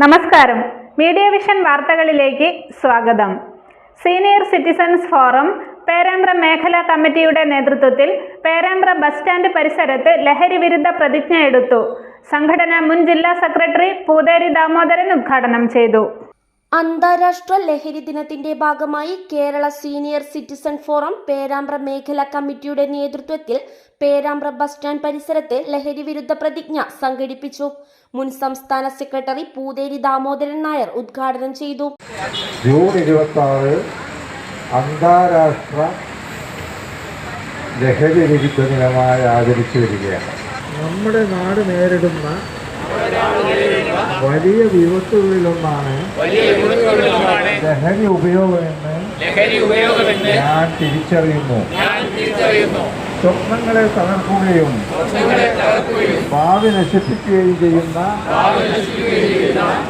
നമസ്കാരം. Media vision വാർത്തകളിലേക്ക് സ്വാഗതം. സീനിയർ സിറ്റിസൺസ് ഫോറം പേരാമ്പ്ര മേഖലാ കമ്മിറ്റിയുടെ നേതൃത്വത്തിൽ പേരാമ്പ്ര ബസ് സ്റ്റാൻഡ് പരിസരത്ത് ലഹരി വിരുദ്ധ പ്രതിജ്ഞ എടുത്തു സംഘടന മുൻ ജില്ലാ സെക്രട്ടറി പൂതേരി ദാമോദരൻ ഉദ്ഘാടനം ചെയ്തു. അന്താരാഷ്ട്ര ലഹരി ദിനത്തിന്റെ ഭാഗമായി Kerala senior citizen forum Perambra മേഖലാ കമ്മിറ്റിയുടെ നേതൃത്വത്തിൽ പേരാമ്പ്ര ബസ് സ്റ്റാൻഡ് പരിസരത്ത് ലഹരി വിരുദ്ധ പ്രതിജ്ഞ സംഘടിപ്പിച്ചു. മുൻ സംസ്ഥാന സെക്രട്ടറി പൂതേരി ദാമോദരൻ നായർ ഉദ്ഘാടനം ചെയ്തു. ജൂൺ ഇരുപത്തി ആറ് അന്താരാഷ്ട്ര ലഹരി വിരുദ്ധ ദിനമായി ആചരിച്ചു വരികയാണ്. നമ്മുടെ നാട് നേരിടുന്ന വലിയ വിപത്തുകളിലൊന്നാണ് ലഹരി ഉപയോഗമെന്ന് ലഹരി ഉപയോഗമെന്ന് ഞാൻ തിരിച്ചറിയുന്നു. ഞാൻ തിരിച്ചറിയുന്നു. സ്വപ്നങ്ങളെ തകർക്കുകയും ഭാവി നശിപ്പിക്കുകയും ചെയ്യുന്ന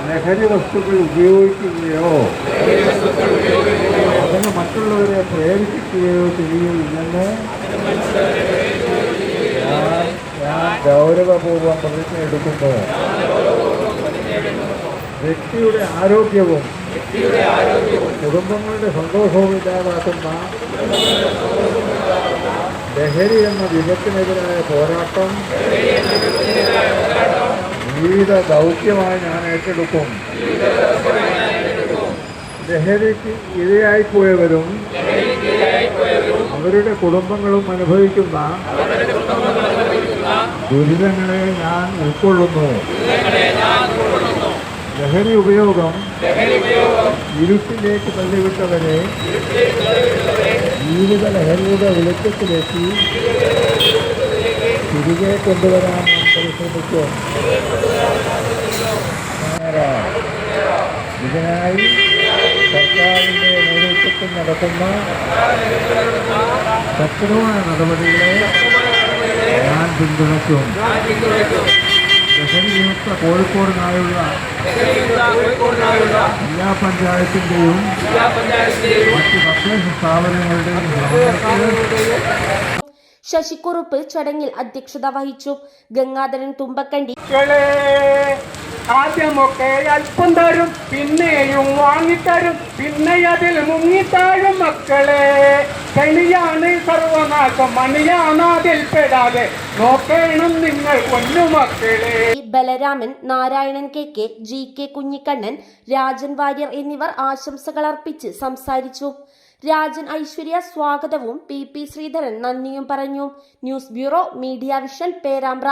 ലഹരി വസ്തുക്കൾ ഉപയോഗിക്കുകയോ ഞാൻ ഗൗരവപൂർവം പ്രതിജ്ഞ എടുക്കുമ്പോൾ വ്യക്തിയുടെ ആരോഗ്യവും കുടുംബങ്ങളുടെ സന്തോഷവും ഇല്ലാതാക്കുന്ന ലഹരി എന്ന വിപത്തിനെതിരായ പോരാട്ടം ജീവിത ദൗത്യമായി ഞാൻ ഏറ്റെടുക്കും. ലഹരിക്ക് ഇരയായിപ്പോയവരും അവരുടെ കുടുംബങ്ങളും അനുഭവിക്കുന്ന ദുരിതങ്ങളെ ഞാൻ ഉൾക്കൊള്ളുന്നു ലഹരി ഉപയോഗം ഇരുട്ടിലേക്ക് തള്ളിവിട്ടവരെ ജീവിത ലഹരിയുടെ വെളിച്ചത്തിലേക്ക് തിരികെ കൊണ്ടുവരാൻ പരിശ്രമിക്കും. ഇതിനായി സർക്കാരിന്റെ നേതൃത്വത്തിൽ നടത്തുന്ന ശക്തമായ നടപടികളെ ഞാൻ പിന്തുണയ്ക്കും. ലഹരി കോഴിക്കോടിനായുള്ള ജില്ലാ പഞ്ചായത്തിന്റെയും മറ്റ് തദ്ദേശ സ്ഥാപനങ്ങളുടെയും ശശിക്കുറുപ്പ് ചടങ്ങിൽ അധ്യക്ഷത വഹിച്ചു. ഗംഗാധരൻ തുമ്പക്കണ്ടി മക്കളെ ആദ്യമൊക്കെ അല്പം തരും പിന്നെയും വാങ്ങിത്തരും പിന്നെ അതിൽ മുങ്ങിത്താഴും മക്കളെ. കെണിയാണ് സർവനാശം മണിയാണ് നോക്കേണം നിങ്ങൾ പൊന്നുമക്കളെ Balaraman Narayanan K K G K Kunhikannan Rajan Warrier എന്നിവർ ആശംസകൾ അർപ്പിച്ച് സംസാരിച്ചു. രാജൻ ഐശ്വര്യ സ്വാഗതവും പി പി ശ്രീധരൻ നന്ദിയും പറഞ്ഞു. News bureau media vision Perambra.